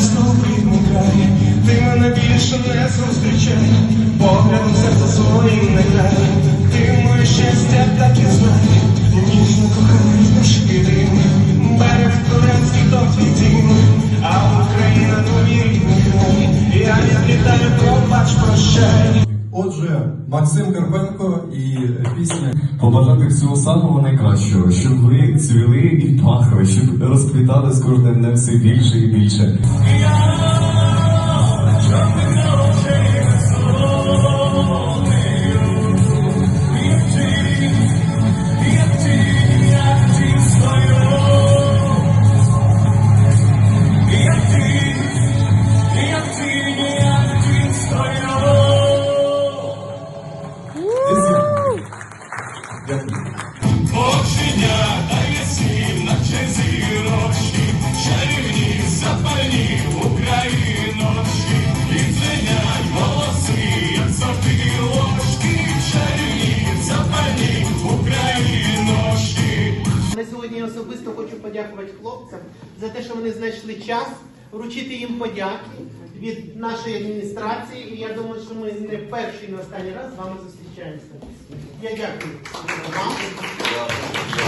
знов відмикає, ти мене більше не зустрічай, поглядом серце своїм не грай, ти моє щастя так і знай, ніжно коханий дим, берег турецький то твій дім, а Україна твій рідний край, я відлітаю, пробач, прощай. Отже, Максим Карпенко і пісня Побажати всього самого найкращого, щоб ви цвіли і пахли, щоб розквітали з кожним днем все більше і більше. Дякую. Оченята ясні, наче зірочки, чарівні, запальні Україночки, і дзвенять голоси, як золоті ложки, чарівні, запальні Україночки. На сьогодні особисто хочу подякувати хлопцям за те, що вони знайшли час вручити їм подяки від нашої адміністрації. І я думаю, що ми не перший і не останній раз з вами зустрічаємося. Я дякую вам.